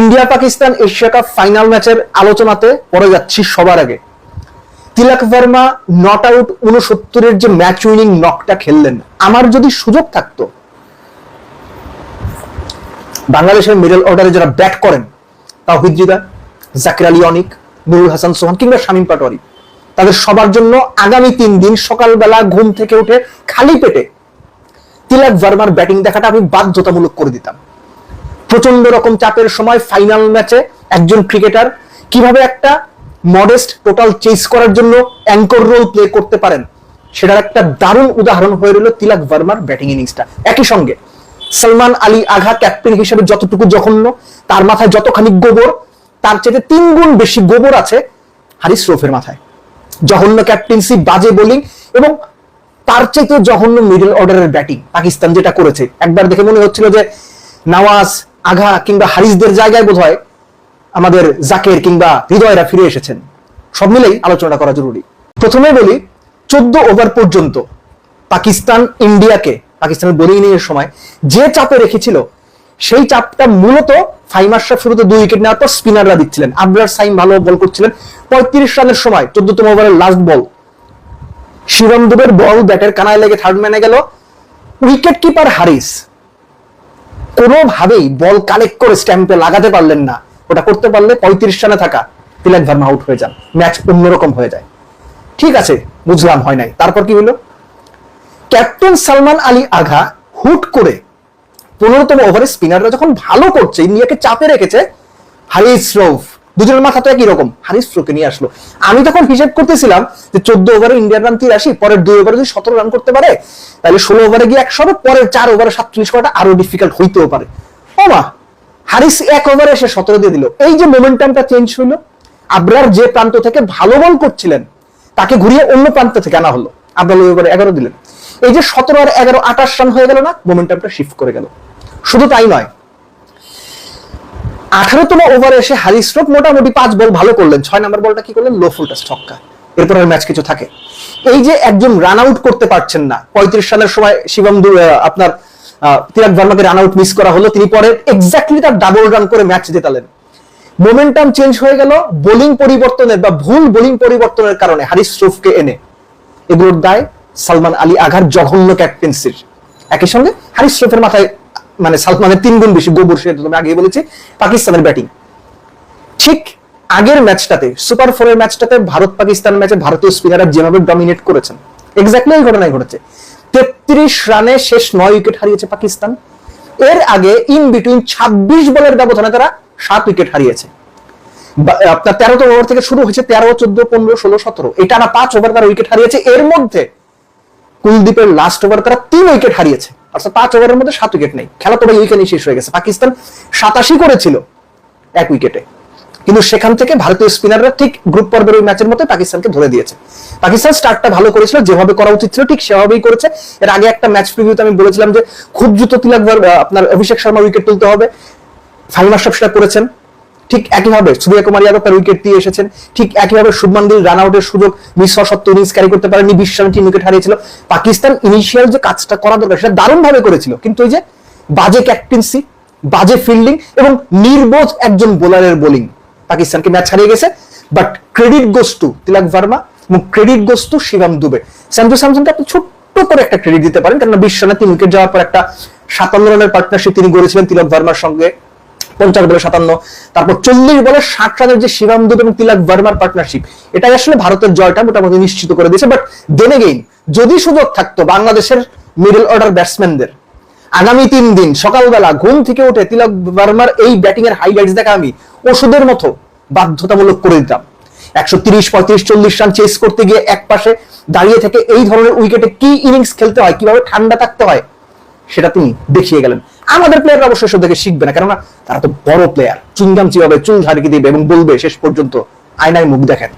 India, Pakistan, Asia cup final ম্যাচের আলোচনাতে পড়ে যাচ্ছি সবার আগে। তিলক ভার্মা নট আউট উনসত্তরের যে ম্যাচ উইনিং নকটা খেললেন, আমার যদি সুযোগ থাকতো, বাংলাদেশের মিডল অর্ডারে যারা ব্যাট করেন তাহিদ হৃদয় জাকির আলী অনিক, নুরুল হাসান সোহান কিংবা শামীম পাটোয়ারি, তাদের সবার জন্য আগামী তিন দিন সকালবেলা ঘুম থেকে উঠে খালি পেটে তিলক ভার্মার ব্যাটিং দেখাটা আমি বাধ্যতামূলক করে দিতাম। প্রচণ্ড রকম চাপের সময় ফাইনাল ম্যাচে একজন ক্রিকেটার কীভাবে একটা মডেস্ট টোটাল চেস করার জন্য অ্যাঙ্কর রোল প্লে করতে পারেন, সেটার একটা দারুণ উদাহরণ হয়ে রইল তিলক ভার্মার ব্যাটিং ইনিংসটা একই সঙ্গে সলমান আলী আঘা ক্যাপ্টেন হিসেবে যতটুকু জঘন্য, তার মাথায় যতখানি গোবর, তার চেয়ে তিন গুণ বেশি গোবর আছে হারিস রোফের মাথায়। জঘন্য ক্যাপ্টেন্সি বাজে বোলিং এবং তার চাইতে জঘন্য মিডল অর্ডারের ব্যাটিং পাকিস্তান যেটা করেছে। একবার দেখে মনে হচ্ছিল যে নওয়াজ আঘা কিংবা হারিসদের জায়গায় বোধ হয় আমাদের জাকের কিংবা হৃদয়রা ফিরে এসেছেন। সব মিলেই আলোচনা করা জরুরি। প্রথমে বলি, চোদ্দ ওভার পর্যন্ত পাকিস্তান ইন্ডিয়াকে পাকিস্তানের বোলিং ইনিংয়ের সময় যে চাপে রেখেছিল, সেই চাপটা মূলত ফাইম আশরাফ শুরুতে দুই উইকেট নেওয়ার পর স্পিনাররা দিচ্ছিলেন। আবরার সাইম ভালো বল করছিলেন। পঁয়ত্রিশ রানের সময় চোদ্দতম ওভারের লাস্ট বল শিবম দুবের বল ব্যাটের কানায় লেগে থার্ড ম্যানে গেল। Wicket keeper Haris. কোনোভাবেই বল কালেক্ট করে স্ট্যাম্পে লাগাতে পারলেন না। ওটা করতে পারলে পঁয়ত্রিশ রানে থাকা তিলক ভার্মা আউট হয়ে যান। ম্যাচ অন্যরকম হয়ে যায়। ঠিক আছে, বুঝলাম, হয় নাই। তারপর কি হলো ক্যাপ্টেন সালমান আলী আঘা হুট করে পনেরোতম ওভারে স্পিনাররা যখন ভালো করছে, ইন্ডিয়াকে চাপে রেখেছে, হারিস রৌফ। দুজনের মাথা তো একই রকম। হারিস রোকে নিয়ে আসলো। আমি তখন হিসেব করতেছিলাম যে চোদ্দ ওভারে ইন্ডিয়ার রান তিরাশি, পরের দুই ওভারে যদি সতেরো রান করতে পারে, তাহলে ষোলো ওভারে গিয়ে একশো পরের চার ওভারে সাতচল্লিশ করাটা আরও ডিফিকাল্ট হইতেও পারে। ও মা, হারিস এক ওভারে এসে সতেরো দিয়ে দিল। এই যে মোমেন্টামটা চেঞ্জ হইল, আবরার যে প্রান্ত থেকে ভালো বল করছিলেন, তাকে ঘুরিয়ে অন্য প্রান্ত থেকে আনা হলো। আবরার ওই ওভারে এগারো দিলেন। এই যে সতেরো আর এগারো আঠাশ রান হয়ে গেল না মোমেন্টামটা শিফট করে গেল। শুধু তাই নয় আঠারোতম ওভারে এসে হারিস রোপ মোটামুটি পাঁচ বল ভালো করলেন। ছয় নম্বর বলটা কি করলেন? লো ফুলটা ছক্কা। এরপর আর ম্যাচ কিছু থাকে। এই যে একজন রান আউট করতে পারছেন না পঁয়ত্রিশ রানের সময় শিবম আপনার আহ, তিলক ভার্মাকে রান আউট মিস করা হলো তিনি পরে এক্স্যাক্টলি তার ডাবল রান করে ম্যাচ জেতালেন। মোমেন্টাম চেঞ্জ হয়ে গেল বোলিং পরিবর্তনের বা ভুল বোলিং পরিবর্তনের কারণে হারিস রুফকে এনে। এগুলোর দায় সালমান আলী আঘার জঘন্য ক্যাপ্টেন্সির একই সঙ্গে হারিস রফের মাথায় মানে সালমানের তিন গুণ বেশি গোবর সে তুমি আগে বলেছি, পাকিস্তানের ব্যাটিং ঠিক আগের ম্যাচটাতে সুপার ফোরের ম্যাচটাতে ভারত পাকিস্তান ম্যাচে ভারতীয় স্পিনাররা যেভাবে ডমিনেট করেছেন এক্স্যাক্টলি এই ঘটনাই ঘটেছে। তেত্রিশ রানে শেষ নয় উইকেট হারিয়েছে পাকিস্তান। এর আগে ইন বিটুইন ছাব্বিশ বলের ব্যবধানে তারা সাত উইকেট হারিয়েছে। আপনার তেরোতম ওভার থেকে শুরু হয়েছে তেরো, চোদ্দ, পনেরো, ষোলো, সতেরো। এটা না পাঁচ ওভার তারা উইকেট হারিয়েছে। এর মধ্যে কুলদীপের লাস্ট ওভার তারা তিন উইকেট হারিয়েছে। অর্থাৎ পাঁচ ওভারের মধ্যে সাত উইকেট নেই। খেলা তো ভাই উইকেটই শেষ হয়ে গেছে। পাকিস্তান সাতাশি করেছিল এক উইকেটে কিন্তু সেখান থেকে ভারতীয় স্পিনাররা ঠিক গ্রুপ পর্বের ওই ম্যাচের মতো পাকিস্তানকে ধরে দিয়েছে। পাকিস্তান স্টার্টটা ভালো করেছিল, যেভাবে করা উচিত ছিল ঠিক সেভাবেই করেছে। এর আগে একটা ম্যাচ প্রিভিউতে আমি বলেছিলাম যে, খুব দ্রুত তিলাকবার আপনার অভিষেক শর্মা উইকেট তুলতে হবে। ফাহিম আশরাফ সেটা করেছেন। ঠিক একইভাবে সূর্য কুমার যাদব তার উইকেট দিয়ে এসেছেন। ঠিক একইভাবে শুভমান গিল রান আউটের সুযোগ মিস হওয়া সত্ত্বেও ইনিংস ক্যারি করতে পারেনি, বিশ রানে তিন উইকেট হারিয়েছিল। পাকিস্তান ইনিশিয়াল যে কাজটা করা দরকার সেটা দারুণ ভাবে করেছিল। কিন্তু এই যে বাজে ক্যাপ্টেন্সি বাজে ফিল্ডিং এবং নির্বোধ একজন বোলারের বোলিং পাকিস্তানকে ম্যাচ হারিয়ে গেছে। But credit goes to Tilak Varma এবং credit goes to Shivam Dube. Sanju স্যামসনকে আপনি ছোট্ট করে একটা ক্রেডিট দিতে পারেন কারণ বিশ রানে তিন উইকেট যাওয়ার পর একটা সাতান্ন রানের পার্টনারশিপ তিনি গড়েছিলেন তিলক ভার্মার সঙ্গে। পঞ্চাশ বলে সাতান্ন, তারপর চল্লিশ বলে ষাট রানের যে শিবাম দুবে এবং তিলক ভার্মার পার্টনারশিপ এটাই আসলে ভারতের জয়টা মোটামুটি নিশ্চিত করে দিয়েছে। বাট দেন এগেইন যদি সুযোগ থাকতো বাংলাদেশের মিডল অর্ডার ব্যাটসম্যানদের আগামী তিন দিন সকালবেলা ঘুম থেকে উঠে তিলক বার্মার এই ব্যাটিং এর হাইলাইটস দেখা আমি ওষুধের মতো বাধ্যতামূলক করে দিতাম। একশো তিরিশ, পঁয়ত্রিশ, চল্লিশ রান চেস করতে গিয়ে এক পাশে দাঁড়িয়ে থেকে এই ধরনের উইকেটে কি ইনিংস খেলতে হয়, কীভাবে ঠান্ডা থাকতে হয় সেটা তিনি দেখিয়ে গেলেন। আমাদের প্লেয়াররা অবশ্যই সব দেখে শিখবে না, কেননা তারা তো বড় প্লেয়ার চুঙ্গাম চিবাবে চুল ঝাড়কি দিবে এবং বলবে শেষ পর্যন্ত আয়নায় মুখ দেখেন।